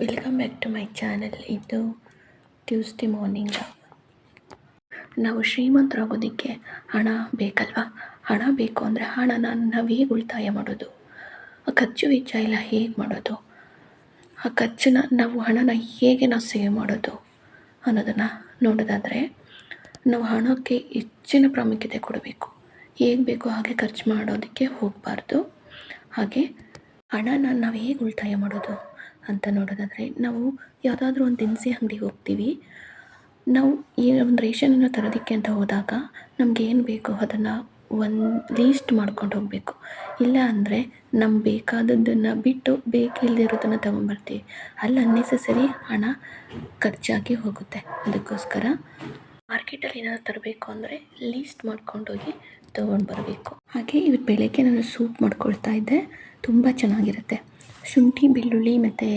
Welcome back to my channel ಇದು Tuesday morning ನಾವು ಶ್ರೀಮಂತರಾಗೋದಕ್ಕೆ ಹಣ ಬೇಕಲ್ವಾ? ಹಣ ಬೇಕು ಅಂದರೆ ಹಣನ ನಾವು ಹೇಗೆ ಉಳಿತಾಯ ಮಾಡೋದು. ಆ ಖರ್ಚು ವೆಚ್ಚ ಇಲ್ಲ ಹೇಗೆ ಮಾಡೋದು? ಆ ಖರ್ಚನ್ನ ನಾವು ಹಣನ ಹೇಗೆ ನಾವು ಸೇವ್ ಮಾಡೋದು ಅನ್ನೋದನ್ನು ನೋಡೋದಾದರೆ, ನಾವು ಹಣಕ್ಕೆ ಹೆಚ್ಚಿನ ಪ್ರಾಮುಖ್ಯತೆ ಕೊಡಬೇಕು. ಹೇಗೆ ಬೇಕೋ ಹಾಗೆ ಖರ್ಚು ಮಾಡೋದಕ್ಕೆ ಹೋಗಬಾರ್ದು. ಹಾಗೆ ಹಣನ ನಾವು ಹೇಗೆ ಉಳಿತಾಯ ಮಾಡೋದು? ಅಂತ ನೋಡೋದಾದರೆ ನಾವು ಯಾವುದಾದ್ರೂ ಒಂದು ದಿನಸಿ ಅಂಗಡಿಗೆ ಹೋಗ್ತೀವಿ. ನಾವು ಈ ಒಂದು ರೇಷನನ್ನು ತರೋದಕ್ಕೆ ಅಂತ ಹೋದಾಗ ನಮ್ಗೆ ಏನು ಬೇಕೋ ಅದನ್ನು ಒಂದು ಲೀಸ್ಟ್ ಮಾಡ್ಕೊಂಡು ಹೋಗಬೇಕು. ಇಲ್ಲ ಅಂದರೆ ನಮ್ಗೆ ಬೇಕಾದದ್ದನ್ನು ಬಿಟ್ಟು ಬೇಕಿಲ್ಲದಿರೋದನ್ನು ತಗೊಂಬರ್ತೀವಿ ಅಲ್ಲಿ ಅನ್ನೆಸಸರಿ ಹಣ ಖರ್ಚಾಗಿ ಹೋಗುತ್ತೆ. ಅದಕ್ಕೋಸ್ಕರ ಮಾರ್ಕೆಟಲ್ಲಿ ಏನಾದ್ರು ತರಬೇಕು ಅಂದರೆ ಲೀಸ್ಟ್ ಮಾಡ್ಕೊಂಡೋಗಿ ತೊಗೊಂಡು ಬರಬೇಕು ಹಾಗೆ ಇವತ್ತು ಬೆಳಗ್ಗೆ ನಾನು ಸೂಪ್ ಮಾಡ್ಕೊಳ್ತಾ ಇದ್ದೆ. ತುಂಬ ಚೆನ್ನಾಗಿರುತ್ತೆ. ಶುಂಠಿ, ಬೆಳ್ಳುಳ್ಳಿ ಮತ್ತು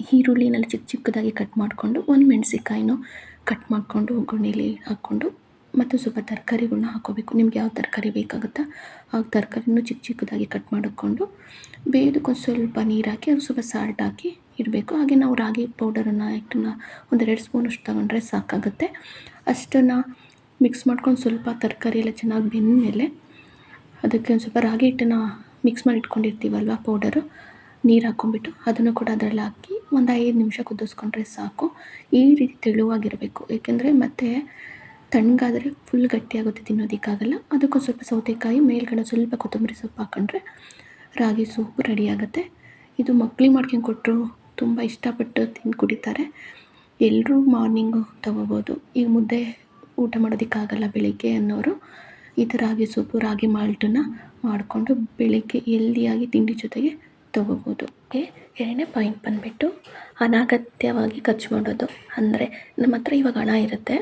ಈರುಳ್ಳಿನೆಲ್ಲ ಚಿಕ್ಕ ಚಿಕ್ಕದಾಗಿ ಕಟ್ ಮಾಡಿಕೊಂಡು ಒಂದು ಮೆಣಸಿನ್ಕಾಯಿನೂ ಕಟ್ ಮಾಡಿಕೊಂಡು ಒಗ್ಗರಣೆಲಿ ಹಾಕ್ಕೊಂಡು ಮತ್ತು ಸ್ವಲ್ಪ ತರಕಾರಿಗಳ್ನ ಹಾಕ್ಕೋಬೇಕು. ನಿಮ್ಗೆ ಯಾವ ತರಕಾರಿ ಬೇಕಾಗುತ್ತೋ ಆ ತರಕಾರಿನೂ ಚಿಕ್ಕ ಚಿಕ್ಕದಾಗಿ ಕಟ್ ಮಾಡಿಕೊಂಡು ಬೇಯೋದಕ್ಕೆ ಸ್ವಲ್ಪ ನೀರು ಹಾಕಿ ಅದು ಸ್ವಲ್ಪ ಸಾಲ್ಟ್ ಹಾಕಿ ಇಡಬೇಕು. ಹಾಗೆ ನಾವು ರಾಗಿ ಪೌಡರನ್ನು ಹಿಟ್ಟನ್ನ ಒಂದೆರಡು ಸ್ಪೂನಷ್ಟು ತಗೊಂಡ್ರೆ ಸಾಕಾಗುತ್ತೆ. ಅಷ್ಟನ್ನು ಮಿಕ್ಸ್ ಮಾಡ್ಕೊಂಡು ಸ್ವಲ್ಪ ತರಕಾರಿ ಎಲ್ಲ ಚೆನ್ನಾಗಿ ಬೆಂದಮೇಲೆ ಅದಕ್ಕೆ ಒಂದು ಸ್ವಲ್ಪ ರಾಗಿ ಹಿಟ್ಟನ್ನು ಮಿಕ್ಸ್ ಮಾಡಿ ಇಟ್ಕೊಂಡಿರ್ತೀವಲ್ವ ಪೌಡರು ನೀರು ಹಾಕ್ಕೊಂಬಿಟ್ಟು ಅದನ್ನು ಕೂಡ ಅದರಲ್ಲಿ ಹಾಕಿ ಒಂದು ಐದು ನಿಮಿಷ ಕುದಿಸ್ಕೊಂಡ್ರೆ ಸಾಕು. ಈ ರೀತಿ ತೆಳುವಾಗಿರಬೇಕು. ಏಕೆಂದರೆ ಮತ್ತು ತಣ್ಣಗಾದರೆ ಫುಲ್ ಗಟ್ಟಿಯಾಗುತ್ತೆ ತಿನ್ನೋದಕ್ಕಾಗಲ್ಲ. ಅದಕ್ಕೂ ಸ್ವಲ್ಪ ಸೌತೆಕಾಯಿ, ಮೇಲ್ಗಡೆ ಸ್ವಲ್ಪ ಕೊತ್ತಂಬರಿ ಸೊಪ್ಪು ಹಾಕ್ಕೊಂಡ್ರೆ ರಾಗಿ ಸೂಪ್ ರೆಡಿ ಆಗುತ್ತೆ. ಇದು ಮಕ್ಳಿಗೆ ಮಾಡ್ಕೊಂಡು ಕೊಟ್ಟರು ತುಂಬ ಇಷ್ಟಪಟ್ಟು ತಿಂದು ಕುಡಿತಾರೆ ಎಲ್ಲರೂ ಮಾರ್ನಿಂಗು ತೊಗೋಬೋದು. ಈಗ ಮುದ್ದೆ ಊಟ ಮಾಡೋದಕ್ಕಾಗಲ್ಲ ಬೆಳಿಗ್ಗೆ ಅನ್ನೋರು. ಈ ಥರ ರಾಗಿ ಸೂಪು ರಾಗಿ ಮಾಲ್ಟನ್ನು ಮಾಡಿಕೊಂಡು ಬೆಳಿಗ್ಗೆ ಎಲ್ದಿಯಾಗಿ ತಿಂಡಿ ಜೊತೆಗೆ ತೊಗೋಬೋದು. ಎರಡನೇ ಪಾಯಿಂಟ್ ಬಂದುಬಿಟ್ಟು ಅನಗತ್ಯವಾಗಿ ಖರ್ಚು ಮಾಡೋದು. ಅಂದರೆ ನಮ್ಮ ಹತ್ರ ಇವಾಗ ಹಣ ಇರುತ್ತೆ.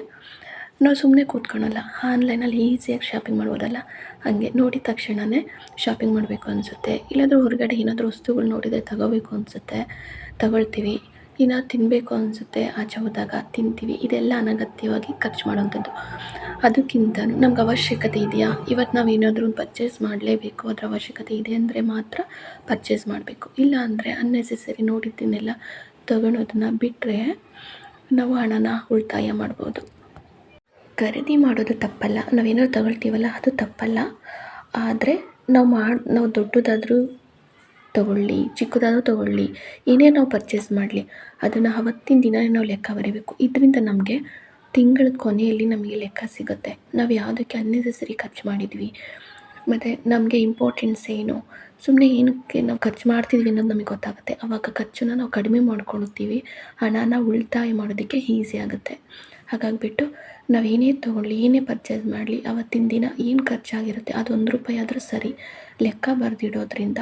ನಾವು ಸುಮ್ಮನೆ ಕೂತ್ಕೊಳಲ್ಲ. ಆನ್ಲೈನಲ್ಲಿ ಈಸಿಯಾಗಿ ಶಾಪಿಂಗ್ ಮಾಡ್ಬೋದಲ್ಲ? ಹಾಗೆ ನೋಡಿದ ತಕ್ಷಣವೇ ಶಾಪಿಂಗ್ ಮಾಡಬೇಕು ಅನಿಸುತ್ತೆ. ಇಲ್ಲಾಂದ್ರೆ ಹೊರಗಡೆ ಏನಾದರೂ ವಸ್ತುಗಳು ನೋಡಿದರೆ ತಗೋಬೇಕು ಅನಿಸುತ್ತೆ. ತಗೊಳ್ತೀವಿ. ಏನಾದ್ರು ತಿನ್ನಬೇಕು ಅನಿಸುತ್ತೆ. ಆಚೆ ಹೋದಾಗ ತಿಂತೀವಿ. ಇದೆಲ್ಲ ಅನಗತ್ಯವಾಗಿ ಖರ್ಚು ಮಾಡೋವಂಥದ್ದು. ಅದಕ್ಕಿಂತ ನಮ್ಗೆ ಅವಶ್ಯಕತೆ ಇದೆಯಾ? ಇವತ್ತು ನಾವು ಏನಾದರೂ ಪರ್ಚೇಸ್ ಮಾಡಲೇಬೇಕು. ಅದರ ಅವಶ್ಯಕತೆ ಇದೆ ಅಂದರೆ ಮಾತ್ರ ಪರ್ಚೇಸ್ ಮಾಡಬೇಕು. ಇಲ್ಲ ಅಂದರೆ ಅನ್ನೆಸೆಸರಿ ನೋಡಿದ್ದನ್ನೆಲ್ಲ ತಗೊಳೋದನ್ನ ಬಿಟ್ಟರೆ ನಾವು ಹಣನ ಉಳಿತಾಯ ಮಾಡ್ಬೋದು. ಖರೀದಿ ಮಾಡೋದು ತಪ್ಪಲ್ಲ. ನಾವೇನಾದ್ರು ತಗೊಳ್ತೀವಲ್ಲ, ಅದು ತಪ್ಪಲ್ಲ. ಆದರೆ ನಾವು ಮಾಡಿ, ನಾವು ದೊಡ್ಡದಾದರೂ ತಗೊಳ್ಳಿ, ಚಿಕ್ಕದಾದರೂ ತಗೊಳ್ಳಿ, ಏನೇ ನಾವು ಪರ್ಚೇಸ್ ಮಾಡಲಿ, ಅದನ್ನು ಅವತ್ತಿನ ದಿನ ನಾವು ಲೆಕ್ಕ ಬರೀಬೇಕು. ಇದರಿಂದ ನಮಗೆ ತಿಂಗಳ ಕೊನೆಯಲ್ಲಿ ನಮಗೆ ಲೆಕ್ಕ ಸಿಗುತ್ತೆ. ನಾವು ಯಾವುದಕ್ಕೆ ಅನ್ನೆಸೆಸರಿ ಖರ್ಚು ಮಾಡಿದ್ವಿ. ಮತ್ತು ನಮಗೆ ಇಂಪಾರ್ಟೆನ್ಸ್ ಏನು? ಸುಮ್ಮನೆ ಏನಕ್ಕೆ ನಾವು ಖರ್ಚು ಮಾಡ್ತಿದ್ವಿ ಅನ್ನೋದು ನಮಗೆ ಗೊತ್ತಾಗುತ್ತೆ. ಆವಾಗ ಖರ್ಚನ್ನ ನಾವು ಕಡಿಮೆ ಮಾಡ್ಕೊಳ್ತೀವಿ. ಹಣನ ಉಳಿತಾಯ ಮಾಡೋದಕ್ಕೆ ಈಸಿ ಆಗುತ್ತೆ. ಹಾಗಾಗಿಬಿಟ್ಟು ನಾವು ಏನೇ ತೊಗೊಳ್ಳಿ ಏನೇ ಪರ್ಚೇಸ್ ಮಾಡಲಿ, ಅವತ್ತಿನ ದಿನ ಏನು ಖರ್ಚಾಗಿರುತ್ತೆ, ಅದು ಒಂದು ರೂಪಾಯಿ ಆದರೂ ಸರಿ ಲೆಕ್ಕ ಬರೆದಿಡೋದ್ರಿಂದ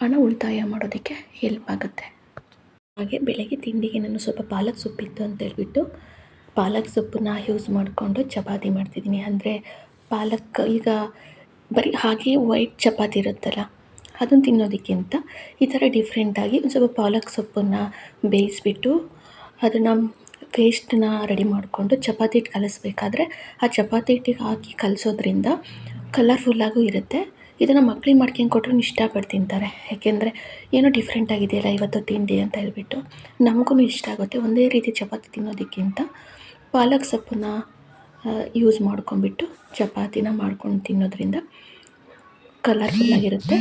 ಹಣ ಉಳಿತಾಯ ಮಾಡೋದಕ್ಕೆ ಹೆಲ್ಪ್ ಆಗುತ್ತೆ. ಹಾಗೆ ಬೆಳಗ್ಗೆ ತಿಂಡಿಗೆ ನಾನು ಸ್ವಲ್ಪ ಪಾಲಕ್ ಸೊಪ್ಪಿತ್ತು ಅಂತೇಳ್ಬಿಟ್ಟು ಪಾಲಕ್ ಸೊಪ್ಪನ್ನ ಯೂಸ್ ಮಾಡಿಕೊಂಡು ಚಪಾತಿ ಮಾಡ್ತಿದ್ದೀನಿ. ಅಂದರೆ ಪಾಲಕ್ ಈಗ ಬರೀ ಹಾಗೆ ವೈಟ್ ಚಪಾತಿ ಇರುತ್ತಲ್ಲ, ಅದನ್ನು ತಿನ್ನೋದಕ್ಕಿಂತ ಈ ಥರ ಡಿಫ್ರೆಂಟಾಗಿ ಒಂದು ಸ್ವಲ್ಪ ಪಾಲಕ್ ಸೊಪ್ಪನ್ನು ಬೇಯಿಸಿಬಿಟ್ಟು ಅದನ್ನು ಪೇಸ್ಟನ್ನ ರೆಡಿ ಮಾಡಿಕೊಂಡು ಚಪಾತಿ ಹಿಟ್ಟು ಕಲಿಸ್ಬೇಕಾದ್ರೆ ಆ ಚಪಾತಿ ಹಿಟ್ಟಿಗೆ ಹಾಕಿ ಕಲಸೋದ್ರಿಂದ ಕಲರ್ಫುಲ್ಲಾಗೂ ಇರುತ್ತೆ. ಇದನ್ನು ಮಕ್ಳಿಗೆ ಮಾಡ್ಕೊಂಡು ಕೊಟ್ರೂ ಇಷ್ಟಪಟ್ಟು ತಿಂತಾರೆ. ಯಾಕೆಂದರೆ ಏನೋ ಡಿಫ್ರೆಂಟಾಗಿದೆಯಲ್ಲ ಇವತ್ತು ತಿಂಡಿ ಅಂತ ಹೇಳ್ಬಿಟ್ಟು ನಮಗೂ ಇಷ್ಟ ಆಗುತ್ತೆ. ಒಂದೇ ರೀತಿ ಚಪಾತಿ ತಿನ್ನೋದಕ್ಕಿಂತ ಪಾಲಕ್ ಸೊಪ್ಪನ್ನ ಯೂಸ್ ಮಾಡ್ಕೊಂಬಿಟ್ಟು ಚಪಾತಿನ ಮಾಡ್ಕೊಂಡು ತಿನ್ನೋದ್ರಿಂದ ಕಲರ್ಫುಲ್ಲಾಗಿರುತ್ತೆ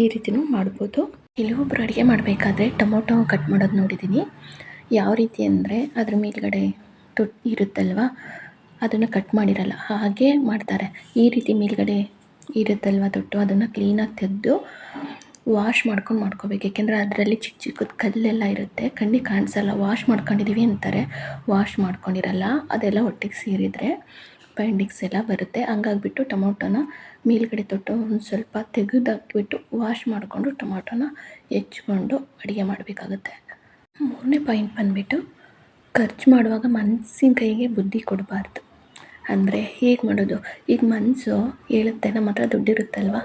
ಈ ರೀತಿನೂ ಮಾಡ್ಬೋದು. ಕೆಲವೊಬ್ಬರು ಅಡುಗೆ ಮಾಡಬೇಕಾದ್ರೆ ಟೊಮೊಟೊ ಕಟ್ ಮಾಡೋದು ನೋಡಿದ್ದೀನಿ ಯಾವ ರೀತಿ ಅಂದರೆ ಅದ್ರ ಮೇಲ್ಗಡೆ ತುಟ್ ಇರುತ್ತಲ್ವ, ಅದನ್ನು ಕಟ್ ಮಾಡಿರಲ್ಲ, ಹಾಗೆ ಮಾಡ್ತಾರೆ. ಈ ರೀತಿ ಮೇಲ್ಗಡೆ ಇರುತ್ತಲ್ವ ತೊಟ್ಟು, ಅದನ್ನು ಕ್ಲೀನಾಗಿ ತೆಗೆದು ವಾಶ್ ಮಾಡ್ಕೊಂಡು ಮಾಡ್ಕೋಬೇಕು. ಏಕೆಂದರೆ ಅದರಲ್ಲಿ ಚಿಕ್ಕ ಚಿಕ್ಕದು ಕಲ್ಲೆಲ್ಲ ಇರುತ್ತೆ. ಕಣ್ಣಿಗೆ ಕಾಣಿಸಲ್ಲ. ವಾಶ್ ಮಾಡ್ಕೊಂಡಿದ್ದೀವಿ ಅಂತಾರೆ. ವಾಶ್ ಮಾಡ್ಕೊಂಡಿರಲ್ಲ. ಅದೆಲ್ಲ ಒಟ್ಟಿಗೆ ಸೇರಿದರೆ ಪೆಂಡಿಕ್ಸ್ ಎಲ್ಲ ಬರುತ್ತೆ. ಹಂಗಾಗ್ಬಿಟ್ಟು ಟೊಮೊಟೊನ ಮೇಲ್ಗಡೆ ತೊಟ್ಟು ಒಂದು ಸ್ವಲ್ಪ ತೆಗೆದಾಕ್ಬಿಟ್ಟು ವಾಶ್ ಮಾಡಿಕೊಂಡು ಟೊಮೊಟೊನ ಹೆಚ್ಕೊಂಡು ಅಡುಗೆ ಮಾಡಬೇಕಾಗುತ್ತೆ. ಮೂರನೇ ಪಾಯಿಂಟ್ ಬಂದುಬಿಟ್ಟು ಖರ್ಚು ಮಾಡುವಾಗ ಮನಸ್ಸಿನ ಕೈಗೆ ಬುದ್ಧಿ ಕೊಡಬಾರ್ದು. ಅಂದರೆ ಹೇಗೆ ಮಾಡೋದು? ಈಗ ಮನಸ್ಸು ಹೇಳುತ್ತೆ ನಮ್ಮ ಹತ್ರ ದುಡ್ಡಿರುತ್ತಲ್ವ?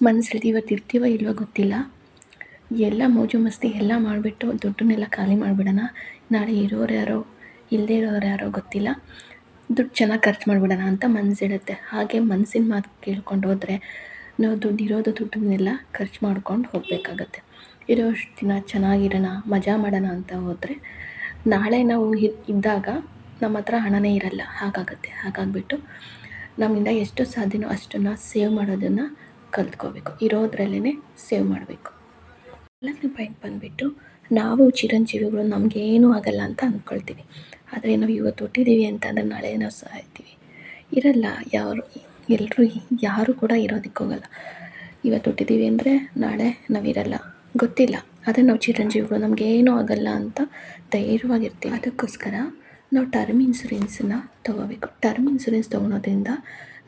ಮನ್ಸು ಹೇಳ್ತಿ ಇವತ್ತು ಇರ್ತೀವೋ ಇಲ್ವೋ ಗೊತ್ತಿಲ್ಲ. ಎಲ್ಲ ಮೋಜು ಮಸ್ತಿ ಎಲ್ಲ ಮಾಡಿಬಿಟ್ಟು ದುಡ್ಡನ್ನೆಲ್ಲ ಖಾಲಿ ಮಾಡಿಬಿಡೋಣ. ನಾಳೆ ಇರೋರು ಯಾರೋ ಇಲ್ಲದೇ ಇರೋರು ಯಾರೋ ಗೊತ್ತಿಲ್ಲ. ದುಡ್ಡು ಚೆನ್ನಾಗಿ ಖರ್ಚು ಮಾಡಿಬಿಡೋಣ ಅಂತ ಮನ್ಸು ಹೇಳುತ್ತೆ ಹಾಗೆ ಮನಸ್ಸಿನ ಮಾತು ಕೇಳ್ಕೊಂಡು ಹೋದರೆ ನಾವು ದುಡ್ಡು ಇರೋದು ದುಡ್ಡನ್ನೆಲ್ಲ ಖರ್ಚು ಮಾಡ್ಕೊಂಡು ಹೋಗಬೇಕಾಗತ್ತೆ. ಇರೋಷ್ಟು ದಿನ ಚೆನ್ನಾಗಿರೋಣ, ಮಜಾ ಮಾಡೋಣ ಅಂತ ಹೋದರೆ ನಾಳೆ ನಾವು ಇದ್ದಾಗ ನಮ್ಮ ಹತ್ರ ಹಣನೇ ಇರಲ್ಲ. ಹಾಗಾಗುತ್ತೆ. ಹಾಗಾಗಿಬಿಟ್ಟು ನಮ್ಮಿಂದ ಎಷ್ಟು ಸಾಧ್ಯನೋ ಅಷ್ಟನ್ನು ಸೇವ್ ಮಾಡೋದನ್ನು ಕಲ್ತ್ಕೋಬೇಕು. ಇರೋದ್ರಲ್ಲೇ ಸೇವ್ ಮಾಡಬೇಕು. ಎಲ್ಲನೇ ಪಾಯಿಂಟ್ ಬಂದುಬಿಟ್ಟು ನಾವು ಚಿರಂಜೀವಿಗಳು ನಮಗೇನೂ ಆಗಲ್ಲ ಅಂತ ಅಂದ್ಕೊಳ್ತೀವಿ ಆದರೆ ನಾವು ಇವತ್ತು ಹುಟ್ಟಿದ್ದೀವಿ ಅಂತಂದರೆ ನಾಳೆ ನಾವು ಸಾಯ್ತೀವಿ ಇರಲ್ಲ, ಯಾರು ಎಲ್ಲರೂ ಯಾರು ಕೂಡ ಇರೋದಕ್ಕೋಗಲ್ಲ ಇವತ್ತು ಹುಟ್ಟಿದ್ದೀವಿ ಅಂದರೆ ನಾಳೆ ನಾವಿರಲ್ಲ ಗೊತ್ತಿಲ್ಲ. ಆದರೆ ನಾವು ಚಿರಂಜೀವಿಗಳು ನಮಗೇನೂ ಆಗಲ್ಲ ಅಂತ ಧೈರ್ಯವಾಗಿರ್ತೀವಿ. ಅದಕ್ಕೋಸ್ಕರ ನಾವು ಟರ್ಮ್ ಇನ್ಸೂರೆನ್ಸನ್ನ ತೊಗೋಬೇಕು. ಟರ್ಮ್ ಇನ್ಸೂರೆನ್ಸ್ ತೊಗೊಳೋದ್ರಿಂದ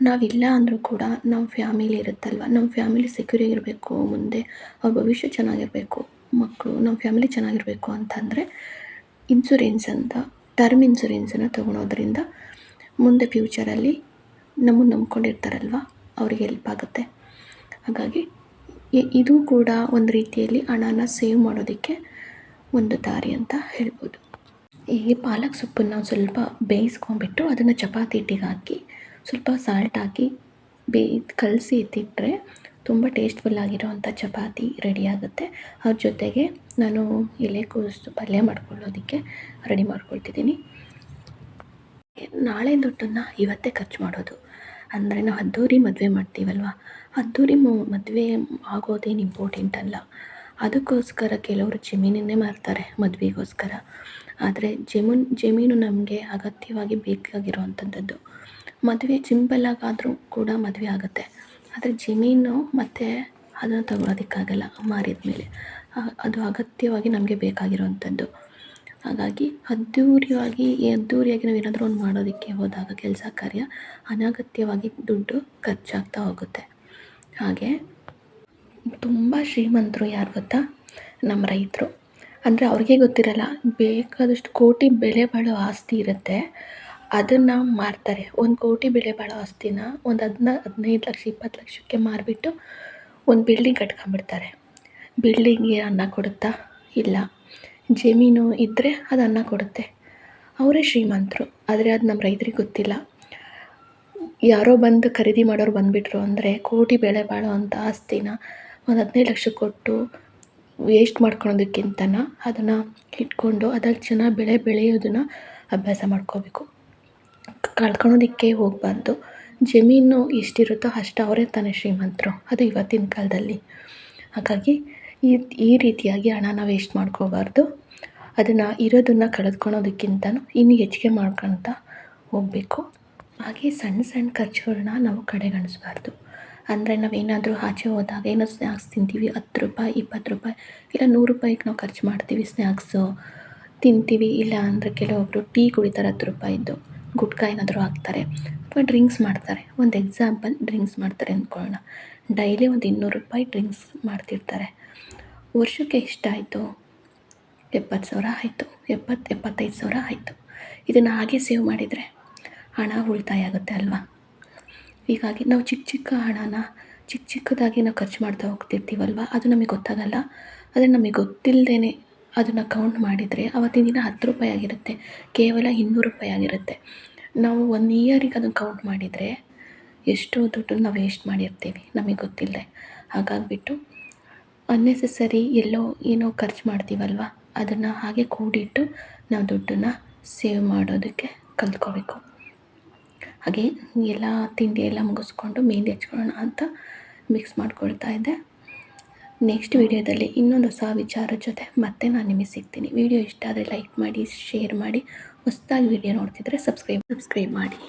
ನಾವಿಲ್ಲ ಅಂದರೂ ಕೂಡ ನಮ್ಮ ಫ್ಯಾಮಿಲಿ ಇರುತ್ತಲ್ವ? ನಮ್ಮ ಫ್ಯಾಮಿಲಿ ಸೆಕ್ಯೂರ್ ಆಗಿರಬೇಕು, ಮುಂದೆ ಅವ್ರ ಭವಿಷ್ಯ ಚೆನ್ನಾಗಿರಬೇಕು ಮಕ್ಕಳು ನಮ್ಮ ಫ್ಯಾಮಿಲಿ ಚೆನ್ನಾಗಿರಬೇಕು ಅಂತಂದರೆ ಇನ್ಸೂರೆನ್ಸ್ ಅಂತ ಟರ್ಮ್ ಇನ್ಸೂರೆನ್ಸನ್ನು ತೊಗೊಳೋದ್ರಿಂದ ಮುಂದೆ ಫ್ಯೂಚರಲ್ಲಿ ನಮ್ಮನ್ನು ನಂಬ್ಕೊಂಡಿರ್ತಾರಲ್ವ? ಅವ್ರಿಗೆ ಹೆಲ್ಪ್ ಆಗುತ್ತೆ. ಹಾಗಾಗಿ ಇದು ಕೂಡ ಒಂದು ರೀತಿಯಲ್ಲಿ ಹಣನ ಸೇವ್ ಮಾಡೋದಕ್ಕೆ ಒಂದು ದಾರಿ ಅಂತ ಹೇಳ್ಬೋದು. ಹೀಗೆ ಪಾಲಕ್ ಸೊಪ್ಪನ್ನು ಸ್ವಲ್ಪ ಬೇಯಿಸ್ಕೊಂಡ್ಬಿಟ್ಟು ಅದನ್ನು ಚಪಾತಿ ಹಿಟ್ಟಿಗೆ ಹಾಕಿ ಸ್ವಲ್ಪ ಸಾಲ್ಟ್ ಹಾಕಿ ಬೇ ಕಲಸಿ ಎತ್ತಿಟ್ಟರೆ ತುಂಬ ಟೇಸ್ಟ್ಫುಲ್ ಆಗಿರೋವಂಥ ಚಪಾತಿ ರೆಡಿ ಆಗುತ್ತೆ. ಅದ್ರ ಜೊತೆಗೆ ನಾನು ಎಲೆಕೋಸು ಪಲ್ಯ ಮಾಡ್ಕೊಳ್ಳೋದಕ್ಕೆ ರೆಡಿ ಮಾಡ್ಕೊಳ್ತಿದ್ದೀನಿ. ನಾಳೆ ದುಡ್ಡನ್ನು ಇವತ್ತೇ ಖರ್ಚು ಮಾಡೋದು. ಅಂದರೆ ನಾವು ಅದ್ದೂರಿ ಮದುವೆ ಮಾಡ್ತೀವಲ್ವ? ಅದ್ದೂರಿ ಮದುವೆ ಆಗೋದೇನು ಇಂಪಾರ್ಟೆಂಟ್ ಅಲ್ಲ. ಅದಕ್ಕೋಸ್ಕರ ಕೆಲವರು ಜಮೀನನ್ನೇ ಮಾರ್ತಾರೆ ಮದುವೆಗೋಸ್ಕರ. ಆದರೆ ಜಮೀನು ಜಮೀನು ನಮಗೆ ಅಗತ್ಯವಾಗಿ ಬೇಕಾಗಿರುವಂಥದ್ದು ಮದುವೆ ಸಿಂಪಲ್ಲಾಗಾದರೂ ಕೂಡ ಮದುವೆ ಆಗುತ್ತೆ. ಆದರೆ ಜಮೀನು ಮತ್ತು ಅದನ್ನು ತಗೊಳೋದಕ್ಕಾಗಲ್ಲ ಮಾರಿದ ಮೇಲೆ. ಅದು ಅಗತ್ಯವಾಗಿ ನಮಗೆ ಬೇಕಾಗಿರುವಂಥದ್ದು ಹಾಗಾಗಿ ಅದ್ಧೂರಿಯಾಗಿ ಅದ್ದೂರಿಯಾಗಿ ನಾವು ಏನಾದರೂ ಒಂದು ಮಾಡೋದಕ್ಕೆ ಹೋದಾಗ ಕೆಲಸ ಕಾರ್ಯ ಅನಗತ್ಯವಾಗಿ ದುಡ್ಡು ಖರ್ಚಾಗ್ತಾ ಹೋಗುತ್ತೆ. ಹಾಗೆ ತುಂಬ ಶ್ರೀಮಂತರು ಯಾರು ಗೊತ್ತಾ? ನಮ್ಮ ರೈತರು. ಅಂದರೆ ಅವ್ರಿಗೆ ಗೊತ್ತಿರಲ್ಲ, ಬೇಕಾದಷ್ಟು ಕೋಟಿ ಬೆಲೆ ಬಾಳೋ ಆಸ್ತಿ ಇರುತ್ತೆ. ಅದನ್ನು ಮಾರ್ತಾರೆ. ಒಂದು ಕೋಟಿ ಬೆಲೆ ಬಾಳೋ ಆಸ್ತಿನ ಒಂದು ಹದಿನ, ಹದಿನೈದು ಲಕ್ಷ, ಇಪ್ಪತ್ತು ಲಕ್ಷಕ್ಕೆ ಮಾರಿಬಿಟ್ಟು ಒಂದು ಬಿಲ್ಡಿಂಗ್ ಕಟ್ಕೊಂಬಿಡ್ತಾರೆ ಬಿಲ್ಡಿಂಗ್ಗೆ ಅನ್ನ ಕೊಡುತ್ತಾ? ಇಲ್ಲ. ಜಮೀನು ಇದ್ದರೆ ಅದು ಅನ್ನ ಕೊಡುತ್ತೆ. ಅವರೇ ಶ್ರೀಮಂತರು, ಆದರೆ ಅದು ನಮ್ಮ ರೈತರಿಗೆ ಗೊತ್ತಿಲ್ಲ. ಯಾರೋ ಬಂದು ಖರೀದಿ ಮಾಡೋರು ಬಂದುಬಿಟ್ರು ಅಂದರೆ ಕೋಟಿ ಬೆಲೆ ಬಾಳೋ ಅಂಥ ಆಸ್ತಿನ ಒಂದು ಹದಿನೈದು ಲಕ್ಷ ಕೊಟ್ಟು ವೇಸ್ಟ್ ಮಾಡ್ಕೊಳೋದಕ್ಕಿಂತನ ಅದನ್ನು ಇಟ್ಕೊಂಡು ಅದಕ್ಕೆ ಚೆನ್ನಾಗಿ ಬೆಳೆ ಬೆಳೆಯೋದನ್ನು ಅಭ್ಯಾಸ ಮಾಡ್ಕೋಬೇಕು. ಕಳ್ಕೊಳೋದಕ್ಕೆ ಹೋಗಬಾರ್ದು. ಜಮೀನು ಎಷ್ಟಿರುತ್ತೋ ಅಷ್ಟು ಅವರೇ ತಾನೇ ಶ್ರೀಮಂತರು. ಅದು ಇವತ್ತಿನ ಕಾಲದಲ್ಲಿ. ಹಾಗಾಗಿ ಈ ಈ ರೀತಿಯಾಗಿ ಹಣನ ವೇಸ್ಟ್ ಮಾಡ್ಕೋಬಾರ್ದು. ಅದನ್ನು ಇರೋದನ್ನು ಕಳೆದ್ಕೊಳೋದಕ್ಕಿಂತನೂ ಇನ್ನೂ ಹೆಚ್ಚಿಗೆ ಮಾಡ್ಕೊಳ್ತಾ ಹೋಗಬೇಕು. ಹಾಗೆ ಸಣ್ಣ ಸಣ್ಣ ಖರ್ಚುಗಳನ್ನ ನಾವು ಕಡೆಗಣಿಸ್ಬಾರ್ದು. ಅಂದರೆ ನಾವೇನಾದರೂ ಆಚೆ ಹೋದಾಗ ಏನೋ ಸ್ನ್ಯಾಕ್ಸ್ ತಿಂತೀವಿ, ಹತ್ತು ರೂಪಾಯಿ, ಇಪ್ಪತ್ತು ರೂಪಾಯಿ, ಇಲ್ಲ ನೂರು ರೂಪಾಯಿಗೆ ನಾವು ಖರ್ಚು ಮಾಡ್ತೀವಿ ಸ್ನ್ಯಾಕ್ಸು ತಿಂತೀವಿ, ಇಲ್ಲ ಅಂದರೆ ಕೆಲವೊಬ್ಬರು ಟೀ ಕುಡಿತಾರೆ ಹತ್ತು ರೂಪಾಯಿದ್ದು, ಗುಟ್ಕಾ ಏನಾದರೂ ಹಾಕ್ತಾರೆ. ಅಥವಾ ಡ್ರಿಂಕ್ಸ್ ಮಾಡ್ತಾರೆ. ಒಂದು ಎಕ್ಸಾಂಪಲ್ ಡ್ರಿಂಕ್ಸ್ ಮಾಡ್ತಾರೆ ಅಂದ್ಕೊಳ್ಳೋಣ ಡೈಲಿ ಒಂದು ಇನ್ನೂರು ರೂಪಾಯಿ ಡ್ರಿಂಕ್ಸ್ ಮಾಡ್ತಿರ್ತಾರೆ. ವರ್ಷಕ್ಕೆ ಎಷ್ಟಾಯಿತು ಎಪ್ಪತ್ತು ಸಾವಿರ ಆಯಿತು. ಎಪ್ಪತ್ತು, ಎಪ್ಪತ್ತೈದು ಸಾವಿರ ಆಯಿತು. ಇದನ್ನು ಹಾಗೆ ಸೇವ್ ಮಾಡಿದರೆ ಹಣ ಉಳಿತಾಯ ಆಗುತ್ತೆ ಅಲ್ವಾ? ಹೀಗಾಗಿ ನಾವು ಚಿಕ್ಕ ಚಿಕ್ಕ ಹಣನ ಚಿಕ್ಕ ಚಿಕ್ಕದಾಗಿ ನಾವು ಖರ್ಚು ಮಾಡ್ತಾ ಹೋಗ್ತಿರ್ತೀವಲ್ವ? ಅದು ನಮಗೆ ಗೊತ್ತಾಗಲ್ಲ. ಆದರೆ ನಮಗೆ ಗೊತ್ತಿಲ್ಲದೇ ಅದನ್ನು ಕೌಂಟ್ ಮಾಡಿದರೆ ಅವತ್ತಿನ ದಿನ ಹತ್ತು ರೂಪಾಯಿ ಆಗಿರುತ್ತೆ. ಕೇವಲ ಇನ್ನೂರು ರೂಪಾಯಿ ಆಗಿರುತ್ತೆ. ನಾವು ಒನ್ ಇಯರಿಗೆ ಅದನ್ನು ಕೌಂಟ್ ಮಾಡಿದರೆ ಎಷ್ಟೋ ದುಡ್ಡು ನಾವು ವೇಸ್ಟ್ ಮಾಡಿರ್ತೀವಿ. ನಮಗೆ ಗೊತ್ತಿಲ್ಲದೆ ಹಾಗಾಗಿಬಿಟ್ಟು ಅನ್ನೆಸೆಸರಿ ಎಲ್ಲೋ ಏನೋ ಖರ್ಚು ಮಾಡ್ತೀವಲ್ವ? ಅದನ್ನು ಹಾಗೆ ಕೂಡಿಟ್ಟು ನಾವು ದುಡ್ಡನ್ನು ಸೇವ್ ಮಾಡೋದಕ್ಕೆ ಕಲ್ತ್ಕೋಬೇಕು. ಹಾಗೆ ಎಲ್ಲ ತಿಂಡಿ ಎಲ್ಲ ಮುಗಿಸ್ಕೊಂಡು ಮೆಹಂದಿ ಹಚ್ಕೊಳ್ಳೋಣ ಅಂತ ಮಿಕ್ಸ್ ಮಾಡ್ಕೊಳ್ತಾ ಇದ್ದೆ. ನೆಕ್ಸ್ಟ್ ವೀಡಿಯೋದಲ್ಲಿ ಇನ್ನೊಂದು ಹೊಸ ವಿಚಾರ ಜೊತೆ ಮತ್ತೆ ನಾನು ನಿಮಗೆ ಸಿಗ್ತೀನಿ. ವಿಡಿಯೋ ಇಷ್ಟ ಆದರೆ ಲೈಕ್ ಮಾಡಿ ಶೇರ್ ಮಾಡಿ, ಹೊಸದಾಗಿ ವಿಡಿಯೋ ನೋಡ್ತಿದ್ರೆ ಸಬ್ಸ್ಕ್ರೈಬ್ ಸಬ್ಸ್ಕ್ರೈಬ್ ಮಾಡಿ.